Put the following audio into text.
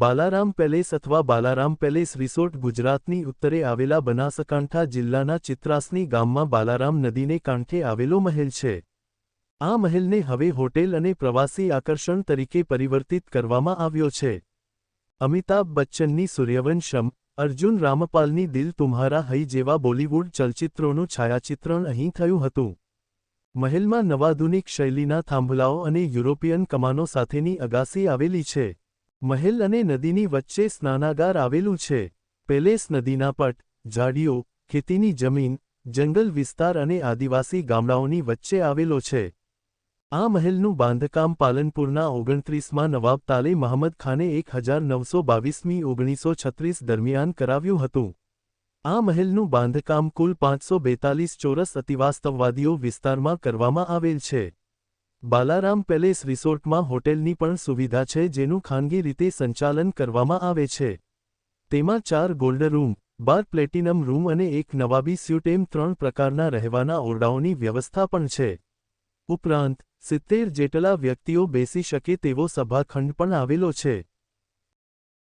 Balaram palace અથવા Balaram palace resort ગુજરાતની ઉત્તરે આવેલા બનાસકાંઠા જિલ્લાના ચિત્રાસની ગામમાં બાલારામ નદીને કાંઠે આવેલો મહેલ છે. આ મહેલને હવે હોટેલ અને પ્રવાસી આકર્ષણ તરીકે પરિવર્તિત કરવામાં આવ્યો છે. અમિતાભ બચ્ચનની સૂર્યવંશમ, અર્જુન રામપાલની દિલ તુમ્હારા હૈ જેવા બોલિવૂડ ચલચિત્રોનું છાયાચિત્રણ અહીં થયું હતું. મહેલમાં નવાધુનિક શૈલીના થાંભલાઓ અને યુરોપિયન કમાનો સાથેની અગાસી આવેલી છે. મહેલ અને નદીની વચ્ચે સ્નાનાગાર આવેલું છે. પેલેસ નદીના પટ, ઝાડીઓ, ખેતીની જમીન, જંગલ વિસ્તાર અને આદિવાસી ગામડાઓની વચ્ચે આવેલો છે. આ મહેલનું બાંધકામ પાલનપુરના ઓગણત્રીસમાં નવાબ તાલે મહમદ ખાને એક હજાર નવસો બાવીસમી ઓગણીસો છત્રીસ દરમિયાન કરાવ્યું હતું. આ મહેલનું બાંધકામ કુલ પાંચસો બેતાલીસ ચોરસ અતિવાસ્તવવાદીઓ વિસ્તારમાં કરવામાં આવેલ છે. બાલારામ પેલેસ રિસોર્ટમાં હોટેલની પણ સુવિધા છે જેનું ખાનગી રીતે સંચાલન કરવામાં આવે છે. તેમાં ચાર ગોલ્ડ રૂમ, બાર પ્લેટિનમ રૂમ અને એક નવાબી સ્યુટ એમ ત્રણ પ્રકારના રહેવાના ઓરડાઓની વ્યવસ્થા પણ છે. ઉપરાંત, સિત્તેર જેટલા વ્યક્તિઓ બેસી શકે તેવો સભાખંડ પણ આવેલો છે.